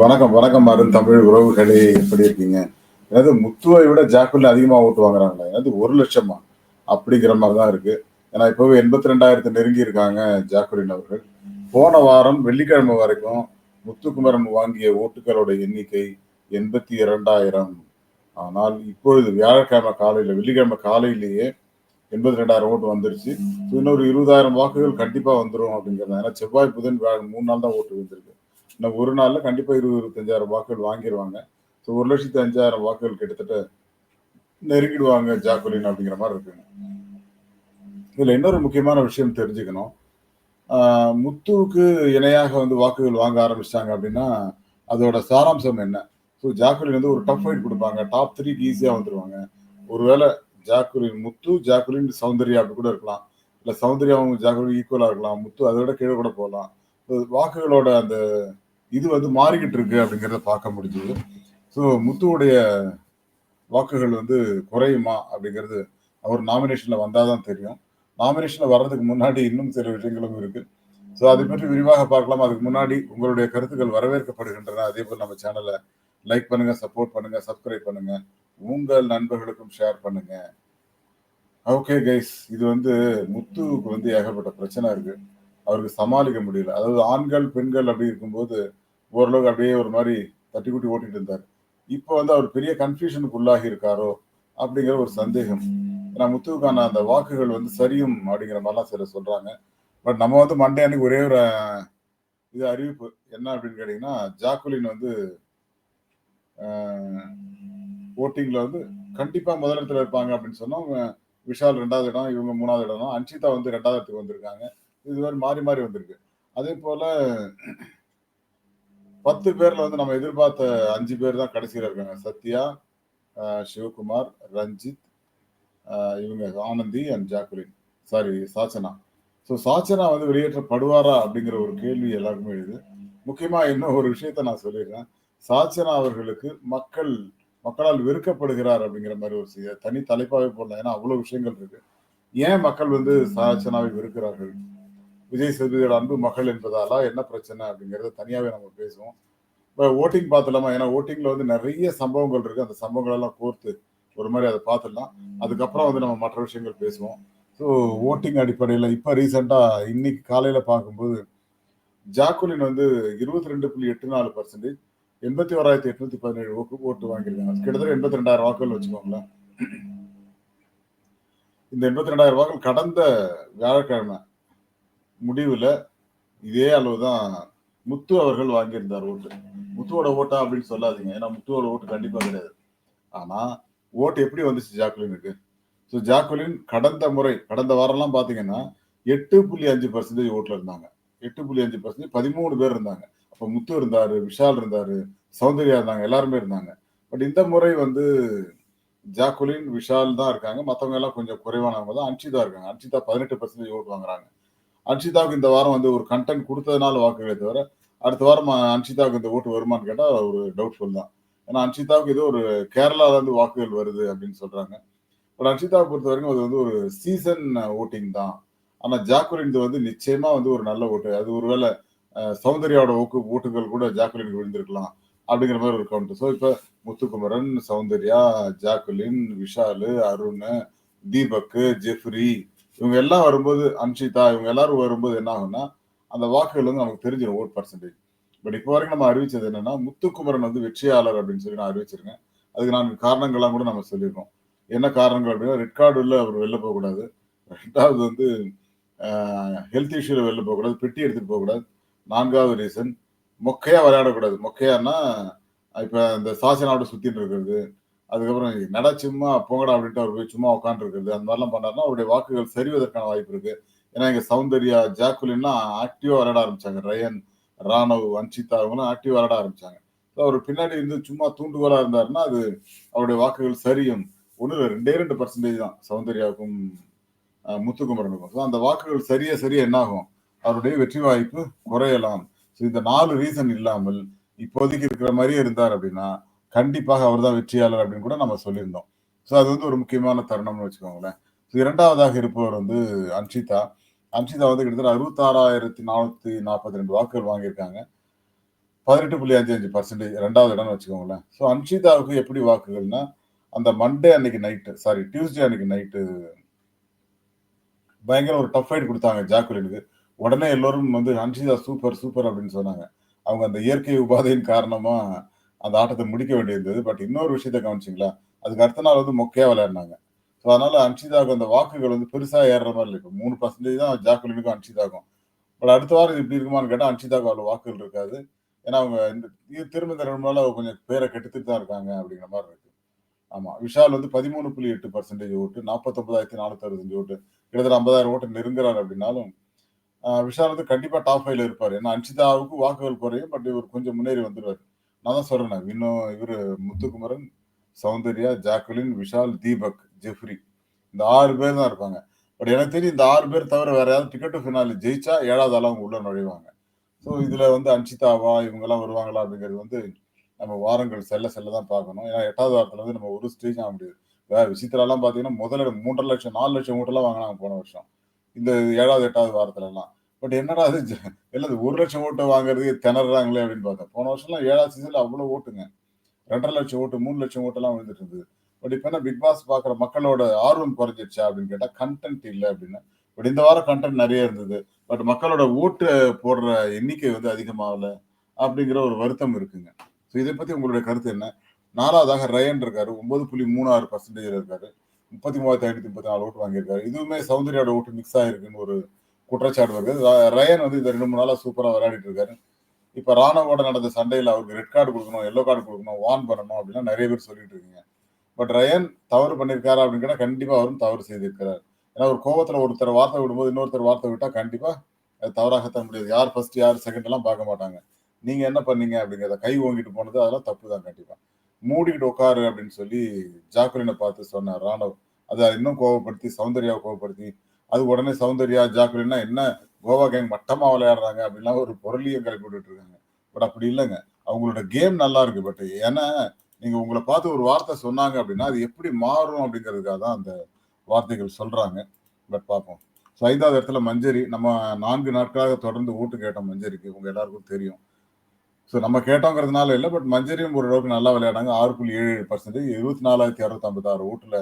வணக்கம் வணக்கம் அருண் தமிழ் உறவுகளே. எப்படி இருக்கீங்க? ஏதாவது முத்துவை விட ஜாக்குல அதிகமாக ஓட்டு வாங்குறாங்களே. எனது ஒரு லட்சமா? அப்படிங்கிற மாதிரி தான் இருக்கு. ஏன்னா இப்போவே எண்பத்தி ரெண்டாயிரத்து நெருங்கி இருக்காங்க ஜாக்குலின் அவர்கள். போன வாரம் வெள்ளிக்கிழமை வரைக்கும் முத்துக்குமரன் வாங்கிய ஓட்டுகளோட எண்ணிக்கை எண்பத்தி இரண்டாயிரம் ஆனால் இப்பொழுது வியாழக்கிழமை காலையில் வெள்ளிக்கிழமை காலையிலேயே எண்பத்தி ரெண்டாயிரம் ஓட்டு வந்துருச்சு. இன்னொரு இருபதாயிரம் வாக்குகள் கண்டிப்பாக வந்துடும் அப்படிங்கிறது ஏன்னா செவ்வாய் புதன் மூணு நாள் தான் ஓட்டு வந்திருக்கு இன்னும் ஒரு நாளில் கண்டிப்பாக இருபது இருபத்தஞ்சாயிரம் வாக்குகள் வாங்கிடுவாங்க ஸோ ஒரு லட்சத்தி அஞ்சாயிரம் வாக்குகள் கிட்டத்தட்ட நெருங்கிடுவாங்க ஜாக்குலின் அப்படிங்கிற மாதிரி இருக்குங்க. இதில் இன்னொரு முக்கியமான விஷயம் தெரிஞ்சுக்கணும். முத்துவுக்கு இணையாக வந்து வாக்குகள் வாங்க ஆரம்பிச்சிட்டாங்க அப்படின்னா அதோட சாராம்சம் என்ன? ஸோ ஜாக்குலின் வந்து ஒரு டஃப் ஃபைட் கொடுப்பாங்க. டாப் த்ரீக்கு ஈஸியாக வந்துருவாங்க. ஒருவேளை ஜாக்குலின் முத்து ஜாக்குலின் சௌந்தர்யா அப்படி கூட இருக்கலாம். இல்லை சௌந்தர்யாவும் ஜாக்குலின் ஈக்குவலாக இருக்கலாம். முத்து அதை விட கீழே கூட போகலாம். வாக்குகளோட அந்த இது வந்து மாறிக்கிட்டு இருக்கு அப்படிங்கிறத பார்க்க முடிஞ்சது. ஸோ முத்துவுடைய வாக்குகள் வந்து குறையுமா அப்படிங்கிறது அவர் நாமினேஷனில் வந்தாதான் தெரியும். நாமினேஷனில் வர்றதுக்கு முன்னாடி இன்னும் சில விஷயங்களும் இருக்கு. ஸோ அதை பற்றி விரிவாக பார்க்கலாம். அதுக்கு முன்னாடி உங்களுடைய கருத்துக்கள் வரவேற்கப்படுகின்றன. அதே போல் நம்ம சேனலை லைக் பண்ணுங்க சப்போர்ட் பண்ணுங்க சப்ஸ்கிரைப் பண்ணுங்க. உங்கள் நண்பர்களுக்கும் ஷேர் பண்ணுங்க. ஓகே கைஸ் இது வந்து முத்துவுக்கு வந்து ஏகப்பட்ட பிரச்சனை இருக்குது அவருக்கு சமாளிக்க முடியல. அதாவது ஆண்கள் பெண்கள் அப்படி இருக்கும்போது ஓரளவுக்கு அப்படியே ஒரு மாதிரி தட்டி குட்டி ஓட்டிட்டு இருந்தார். இப்போ வந்து அவர் பெரிய கன்ஃபியூஷனுக்கு உள்ளாகி இருக்காரோ அப்படிங்கிற ஒரு சந்தேகம். ஏன்னா முத்துவுக்கான அந்த வாக்குகள் வந்து சரியும் அப்படிங்கிற மாதிரிலாம் சிலர் சொல்றாங்க. பட் நம்ம வந்து மண்டே அன்னைக்கு ஒரே ஒரு இது அறிவிப்பு. என்ன அப்படின்னு கேட்டீங்கன்னா ஜாக்குலின் வந்து ஓட்டிங்ல வந்து கண்டிப்பா முதலிடத்துல இருப்பாங்க அப்படின்னு சொன்னா விஷால் ரெண்டாவது இடம் இவங்க மூணாவது இடம் அன்ஷிதா வந்து ரெண்டாவது இடத்துக்கு வந்திருக்காங்க. இது மாதிரி மாறி மாறி வந்திருக்கு. அதே போல பத்து பேர்ல வந்து நம்ம எதிர்பார்த்த அஞ்சு பேர் தான் கடைசியில் இருக்காங்க. சத்யா சிவகுமார் ரஞ்சித் இவங்க Anandhi and Jacqueline. Sorry Sachana. So Sachana வந்து வெளியேற்றப்படுவாரா அப்படிங்கிற ஒரு கேள்வி எல்லாருக்குமே எழுது. முக்கியமா இன்னும் ஒரு விஷயத்த நான் சொல்லிடுறேன். சாச்சனா அவர்களுக்கு மக்கள் மக்களால் வெறுக்கப்படுகிறார் அப்படிங்கிற மாதிரி ஒரு தனி தலைப்பாவே போடலாம் ஏன்னா அவ்வளவு விஷயங்கள் இருக்கு. ஏன் மக்கள் வந்து சாச்சனாவை வெறுக்கிறார்கள்? விஜய் சேதுபதியோட அன்பு மகள் என்பதாலா என்ன பிரச்சனை அப்படிங்கிறத தனியாகவே நம்ம பேசுவோம். இப்போ ஓட்டிங் பார்த்துலாமா ஏன்னா ஓட்டிங்ல வந்து நிறைய சம்பவங்கள் இருக்கு. அந்த சம்பவங்கள் எல்லாம் கோர்த்து ஒரு மாதிரி அதை பார்த்துடலாம். அதுக்கப்புறம் வந்து நம்ம மற்ற விஷயங்கள் பேசுவோம். ஸோ ஓட்டிங் அடிப்படையில் இப்போ ரீசெண்டாக இன்னைக்கு காலையில் பார்க்கும்போது ஜாக்குலின் வந்து இருபத்தி ரெண்டு புள்ளி எட்டு நாலு பர்சன்டேஜ் எண்பத்தி ஓராயிரத்தி எட்நூத்தி பதினேழு ஓட்டு ஓட்டு வாங்கியிருக்காங்க. கிட்டத்தட்ட எண்பத்தி ரெண்டாயிரம் வாக்குகள் வச்சுக்கோங்களேன். இந்த எண்பத்தி ரெண்டாயிரம் வாக்குகள் கடந்த வியாழக்கிழமை முடிவுல இதே அளவு தான் முத்து அவர்கள் வாங்கியிருந்தார் ஓட்டு. முத்துவோட ஓட்டா அப்படின்னு சொல்லாதீங்க. ஏன்னா முத்துவோட ஓட்டு கண்டிப்பா கிடையாது. ஆனா ஓட்டு எப்படி வந்துச்சு ஜாக்குலினுக்கு? ஸோ ஜாக்குலின் கடந்த முறை கடந்த வாரம்லாம் பாத்தீங்கன்னா எட்டு புள்ளி அஞ்சு பர்சன்டேஜ் ஓட்டுல இருந்தாங்க. எட்டு புள்ளி அஞ்சு பர்சன்டேஜ் பதிமூணு பேர் இருந்தாங்க. அப்ப முத்து இருந்தாரு விஷால் இருந்தாரு சௌந்தர்யா இருந்தாங்க எல்லாருமே இருந்தாங்க. பட் இந்த முறை வந்து ஜாக்குலின் விஷால் தான் இருக்காங்க. மற்றவங்க எல்லாம் கொஞ்சம் குறைவானவங்க தான். அன்ஷிதா இருக்காங்க. அன்ஷிதா பதினெட்டு பர்சன்டேஜ் ஓட்டு வாங்குறாங்க. அன்ஷிதாவுக்கு இந்த வாரம் வந்து ஒரு கண்டென்ட் கொடுத்ததுனால வாக்குகளே தவிர அடுத்த வாரம் அன்ஷிதாவுக்கு இந்த ஓட்டு வருமானு கேட்டால் ஒரு டவுட்ஃபுல் தான். ஏன்னா அன்ஷிதாவுக்கு ஏதோ ஒரு கேரளாவிலேருந்து வாக்குகள் வருது அப்படின்னு சொல்கிறாங்க பட் அன்ஷிதாவை பொறுத்த வரைக்கும் அது வந்து ஒரு சீசன் ஓட்டிங் தான். ஆனால் ஜாக்குலின்து வந்து நிச்சயமாக வந்து ஒரு நல்ல ஓட்டு. அது ஒருவேளை சௌந்தர்யாவோட ஓக்கு ஓட்டுகள் கூட ஜாக்குலினுக்கு விழுந்திருக்கலாம் அப்படிங்கிற மாதிரி ஒரு கவுண்ட் ஸோ இப்போ முத்துக்குமரன் சௌந்தர்யா ஜாக்குலின் விஷாலு அருண் தீபக் ஜெஃப்ரி இவங்க எல்லாம் வரும்போது அன்ஷிதா இவங்க எல்லாரும் வரும்போது என்ன ஆகும்னா அந்த வாக்குகள் வந்து நமக்கு தெரிஞ்சிடும் ஓட் பர்சன்டேஜ் பட் இப்போ வரைக்கும் நம்ம அறிவிச்சது என்னன்னா முத்துக்குமரன் வந்து வெற்றியாளர் அப்படின்னு சொல்லி நான் அறிவிச்சிருக்கேன். அதுக்கு நான் காரணங்கள்லாம் கூட நம்ம சொல்லியிருக்கோம். என்ன காரணங்கள் அப்படின்னா ரெட் கார்டு உள்ள அவர் வெளில போகக்கூடாது. ரெண்டாவது வந்து ஹெல்த் இஷ்யூல வெளில போகக்கூடாது பெட்டி எடுத்துட்டு போகக்கூடாது. நான்காவது ரீசன் மொக்கையா விளையாடக்கூடாது. மொக்கையானா இப்ப இந்த சாசனாவோட சுத்திட்டு இருக்கிறது அதுக்கப்புறம் நட சும்மா போங்கடா அப்படின்ட்டு அவர் போய் சும்மா உட்காந்துருக்குறது அந்த மாதிரிலாம் பண்ணாருன்னா அவருடைய வாக்குகள் சரிவதற்கான வாய்ப்பு இருக்கு. ஏன்னா இங்க சௌந்தர்யா ஜாக்குலின்லாம் ஆக்டிவா விளையாட ஆரம்பிச்சாங்க. ரயன் ராணவ் வன்சிதா அவங்களாம் ஆக்டிவா விளையாட ஆரம்பிச்சாங்க. அவர் பின்னாடி இருந்து சும்மா தூண்டுகோலா இருந்தாருன்னா அது அவருடைய வாக்குகள் சரியும். ஒன்று ரெண்டே ரெண்டு பர்சன்டேஜ் தான் சௌந்தர்யாவுக்கும் முத்துக்குமரனுக்கும். ஸோ அந்த வாக்குகள் சரியா சரியா என்ன ஆகும் அவருடைய வெற்றி வாய்ப்பு குறையலாம். ஸோ இந்த நாலு ரீசன் இல்லாமல் இப்போதைக்கு இருக்கிற மாதிரியே இருந்தார் அப்படின்னா கண்டிப்பாக அவர் தான் வெற்றியாளர் அப்படின்னு கூட நம்ம சொல்லியிருந்தோம். ஸோ அது வந்து ஒரு முக்கியமான தருணம்னு வச்சுக்கோங்களேன். ஸோ இரண்டாவதாக இருப்பவர் வந்து அன்ஷிதா. அன்ஷிதா வந்து கிட்டத்தட்ட அறுபத்தாறாயிரத்தி நானூற்றி நாற்பத்தி ரெண்டு வாக்குகள் வாங்கியிருக்காங்க. பதினெட்டு புள்ளி அஞ்சு அஞ்சு பர்சன்டேஜ் ரெண்டாவது இடம்னு வச்சுக்கோங்களேன். ஸோ அன்ஷிதாவுக்கு எப்படி வாக்குகள்னா அந்த மண்டே அன்னைக்கு நைட்டு சாரி டியூஸ்டே அன்னைக்கு நைட்டு பயங்கர ஒரு டஃப் ஃபைட் கொடுத்தாங்க ஜாக்குலினுக்கு. உடனே எல்லோரும் வந்து அன்ஷிதா சூப்பர் சூப்பர் அப்படின்னு சொன்னாங்க. அவங்க அந்த இயற்கை உபாதையின் காரணமாக அந்த ஆட்டத்தை முடிக்க வேண்டியிருந்தது. பட் இன்னொரு விஷயத்த கவனிச்சிங்களா? அதுக்கு அடுத்த நாள் வந்து மொக்கையா விளையாடினாங்க. ஸோ அதனால அன்ஷிதாவுக்கு அந்த வாக்குகள் வந்து பெருசா ஏறுற மாதிரி இருக்கும் மூணு பர்சன்டேஜ் தான் ஜாக்குலினுக்கும் அன்ஷிதாக்கும் பட் அடுத்த வாரம் இது இப்படி இருக்குமான்னு கேட்டால் அன்ஷிதாவுக்கு அவ்வளோ வாக்குகள் இருக்காது. ஏன்னா அவங்க இந்த இது திரும்ப இந்த ரெண்டு நாள் கொஞ்சம் பேரை கெடுத்துட்டு தான் இருக்காங்க அப்படிங்கிற மாதிரி இருக்கு. ஆமா. விஷால் வந்து பதிமூணு புள்ளி எட்டு பர்சன்டேஜ் ஓட்டு நாற்பத்தொன்பதாயிரத்தி நானூத்தி அறுபத்தஞ்சு ஓட்டு கிட்டத்தட்ட ஐம்பதாயிரம் ஓட்டு நெருங்குறாரு அப்படின்னாலும் விஷால் வந்து கண்டிப்பா டாப் ஃபைவ்ல இருப்பாரு. ஏன்னா அன்ஷிதாவுக்கு வாக்குகள் குறையும் பட் இவர் கொஞ்சம் முன்னேறி வந்துடுவார் அதான் சொல்றேன் இன்னும் இவரு முத்துக்குமரன் சௌந்தர்யா ஜாக்குலின் விஷால் தீபக் ஜெஃப்ரி. இந்த ஆறு பேர் தான் இருப்பாங்க. பட் எனக்கு தெரியும் இந்த ஆறு பேர் தவிர வேற யாராவது டிக்கெட்டு ஃபினாலி ஜெயிச்சா ஏழாவது அளவு உள்ள நுழைவாங்க. ஸோ இதுல வந்து அன்ஷிதாவா இவங்கெல்லாம் வருவாங்களா அப்படிங்கிறது வந்து நம்ம வாரங்கள் செல்ல செல்ல தான் பார்க்கணும். ஏன்னா எட்டாவது வாரத்துல வந்து நம்ம ஒரு ஸ்டேஜ் ஆக முடியாது. வேற விசித்திராலாம் பாத்தீங்கன்னா முதல்ல மூன்றரை லட்சம் நாலு லட்சம் ஓட்டெல்லாம் வாங்கினாங்க போன வருஷம். இந்த ஏழாவது எட்டாவது வாரத்துல எல்லாம் பட் என்னடா அது இல்லை ஒரு லட்சம் ஓட்டு வாங்குறதுக்கு திணறாங்களே அப்படின்னு பார்த்தேன். போன வருஷம்லாம் ஏழாவது சீசன்ல அவ்வளவு ஓட்டுங்க. ரெண்டரை லட்சம் ஓட்டு மூணு லட்சம் ஓட்டெல்லாம் விழுந்துட்டு இருந்தது. பட் இப்ப என்ன பிக் பாஸ் பாக்குற மக்களோட ஆர்வம் குறைஞ்சிருச்சா அப்படின்னு கேட்டா கண்டென்ட் இல்லை அப்படின்னு. பட் இந்த வாரம் கண்டென்ட் நிறைய இருந்தது. பட் மக்களோட ஓட்டு போடுற எண்ணிக்கை வந்து அதிகமாகல அப்படிங்கிற ஒரு வருத்தம் இருக்குங்க. ஸோ இதை பத்தி உங்களுடைய கருத்து என்ன? நாலாவதாக ரயன் இருக்காரு. ஒன்பது புள்ளி மூணு ஆறு பர்சன்டேஜ் இருக்காரு. முப்பத்தி மூவாயிரத்தி ஐநூத்தி முப்பத்தி நாலு ஓட்டு வாங்கியிருக்காரு. இதுவுமே சௌந்தர்யாவோட ஓட்டு மிக்ஸ் ஆயிருக்குன்னு ஒரு குற்றச்சாட்டு வருது. ரயன் வந்து இந்த ரெண்டு மூணு நாளா சூப்பரா விளையாடிட்டு இருக்காரு. இப்ப ராணுவோட நடந்த சண்டையில அவருக்கு ரெட் கார்டு கொடுக்கணும் எல்லோ கார்டு கொடுக்கணும் வார்ன் பண்ணணும் அப்படின்னா நிறைய பேர் சொல்லிட்டு இருக்கீங்க. பட் ரயன் தவறு பண்ணியிருக்காரா அப்படின்னு கேட்டா கண்டிப்பா அவரும் தவறு செய்திருக்கிறார். ஏன்னா ஒரு கோவத்தில் ஒருத்தர் வார்த்தை விடும்போது இன்னொருத்தர் வார்த்தை விட்டா கண்டிப்பா அது தவறாகத்தான் முடியாது. யார் ஃபர்ஸ்ட் யார் செகண்ட் எல்லாம் பார்க்க மாட்டாங்க. நீங்க என்ன பண்ணீங்க அப்படிங்கிறத கை ஓங்கிட்டு போனது அதெல்லாம் தப்பு தான் கண்டிப்பா. மூடிக்கிட்டு உட்காரு அப்படின்னு சொல்லி ஜாக்குலினை பார்த்து சொன்னார் ராணவ் அதை இன்னும் கோவப்படுத்தி சௌந்தர்யாவை கோவப்படுத்தி அது உடனே சௌந்தர்யா ஜாக்குலின்னா என்ன கோவா கேங் மட்டமா விளையாடுறாங்க அப்படின்லாம் ஒரு பொருளியும் கிளப்பிட்டு விட்டுட்டு இருக்காங்க. பட் அப்படி இல்லைங்க. அவங்களோட கேம் நல்லா இருக்கு. பட் ஏன்னா நீங்க உங்களை பார்த்து ஒரு வார்த்தை சொன்னாங்க அப்படின்னா அது எப்படி மாறும் அப்படிங்கிறதுக்காக தான் அந்த வார்த்தைகள் சொல்றாங்க. பட் பார்ப்போம். ஸோ ஐந்தாவது இடத்துல மஞ்சரி. நம்ம நான்கு நாட்களாக தொடர்ந்து ஓட்டு கேட்டோம் மஞ்சரிக்கு. உங்க எல்லாருக்கும் தெரியும். ஸோ நம்ம கேட்டோங்கிறதுனால இல்லை. பட் மஞ்சரியும் அளவுக்கு நல்லா விளையாடாங்க ஆறு புள்ளி ஏழு ஏழு பர்சன்டேஜ் இருபத்தி நாலாயிரத்தி அறுபத்தி ஐம்பத்தாறு ஓட்டுல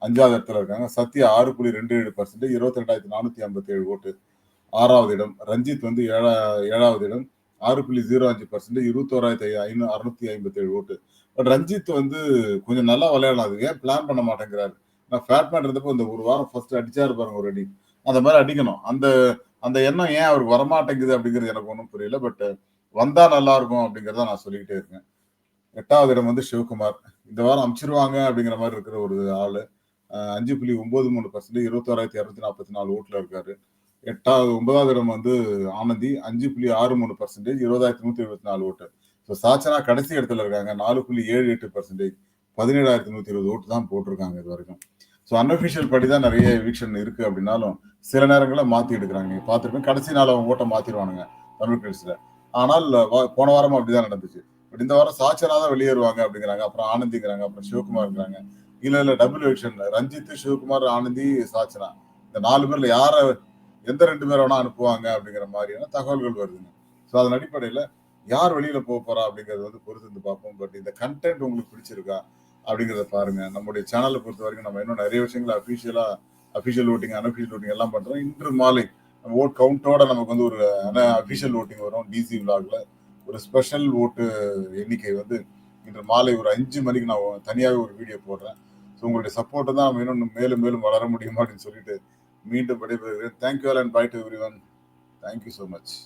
அஞ்சாவது இடத்துல இருக்காங்க. சத்யா ஆறு புள்ளி ரெண்டு ஏழு பர்சன்ட் இருபத்தி ரெண்டாயிரத்தி நானூற்றி ஐம்பத்தி ஏழு ஓட்டு. ஆறாவது இடம் ரஞ்சித் வந்து ஏழா ஏழாவது இடம் ஆறு புள்ளி ஜீரோ அஞ்சு பர்சன்ட் இருபத்தோராயிரத்தி ஐநூ அறுநூத்தி ஐம்பத்தி ஏழு ஓட்டு. பட் ரஞ்சித் வந்து கொஞ்சம் நல்லா விளையாடலாம். ஏன் பிளான் பண்ண மாட்டேங்கிறாரு? நான் ஃபேட்மேன் இருந்தப்போ இந்த ஒரு வாரம் ஃபர்ஸ்ட் அடிச்சாரு பாருங்க ஒரு அடி. அந்த மாதிரி அடிக்கணும். அந்த அந்த எண்ணம் ஏன் அவருக்கு வரமாட்டேங்குது அப்படிங்கிறது எனக்கு ஒன்றும் புரியல. பட் வந்தா நல்லா இருக்கும் அப்படிங்கிறத நான் சொல்லிக்கிட்டே இருக்கேன். எட்டாவது இடம் வந்து சிவகுமார். இந்த வாரம் அமிச்சிருவாங்க அப்படிங்கிற மாதிரி இருக்கிற ஒரு ஆளு. அஞ்சு புள்ளி ஒன்பது மூணு பர்சன்டேஜ் இருபத்தோராயிரத்தி இரநூத்தி நாற்பத்தி நாலு ஓட்டுல இருக்காரு. எட்டாவது ஒன்பதாவது இடம் வந்து ஆனந்தி அஞ்சு புள்ளி ஆறு மூணு பர்சன்டேஜ் இருபதாயிரத்தி நூத்தி எழுபத்தி நாலு ஓட்டு. ஸோ சாச்சனா கடைசி இடத்துல இருக்காங்க. நாலு புள்ளி ஏழு எட்டு பர்சன்டேஜ் பதினேழாயிரத்தி நூத்தி இருபது ஓட்டு தான் போட்டிருக்காங்க இது வரைக்கும். ஸோ அன்அஃபிஷியல் படி தான் நிறைய எவிக்ஷன் இருக்கு அப்படின்னாலும் சில நேரங்களில் மாத்தி எடுக்கிறாங்க. பார்த்துருக்கேன் பார்த்துருப்பேன் கடைசி நாள் அவங்க ஓட்டை மாத்திடுவானுங்க தமிழ் கிரிஸ்ல ஆனால் போன வாரமும் அப்படிதான் நடந்துச்சு. பட் இந்த வாரம் சாச்சனா தான் வெளியேறுவாங்க அப்படிங்கிறாங்க. அப்புறம் ஆனந்திங்கிறாங்க அப்புறம் சிவகுமார் இருக்கிறாங்க இல்ல இல்ல டபுள் எவிக்ஷன் ரஞ்சித் சிவகுமார் ஆனந்தி சாச்சனா. இந்த நாலு பேர்ல யார எந்த ரெண்டு பேரை வேணா அனுப்புவாங்க அப்படிங்கிற மாதிரியான தகவல்கள் வருதுங்க. ஸோ அதன் அடிப்படையில யார் வெளியில போக போறா அப்படிங்கறது வந்து பொறுத்து இருந்து பார்ப்போம். பட் இந்த கண்டென்ட் உங்களுக்கு பிடிச்சிருக்கா அப்படிங்கிறத பாருங்க. நம்முடைய சேனலை பொறுத்த வரைக்கும் நம்ம இன்னும் நிறைய விஷயங்களை அஃபிஷியலா அஃபிஷியல் ஓட்டிங் அன்அஃபிஷியல் ஓட்டிங் எல்லாம் பண்றோம். இன்று மாலை ஓட் கவுண்டோட நமக்கு வந்து ஒரு அஃபிஷியல் ஓட்டிங் வரும். டிசி விலாக்ல ஒரு ஸ்பெஷல் ஓட்டு எண்ணிக்கை வந்து இன்று மாலை ஒரு அஞ்சு மணிக்கு நான் தனியாகவே ஒரு வீடியோ போடுறேன். ஸோ உங்களுடைய சப்போர்ட்டை தான் இன்னும் மேலும் மேலும் வளர முடியுமா அப்படின்னு சொல்லிட்டு மீண்டும் விடைபெறுகிறேன். Thank you all and bye to everyone thank you so much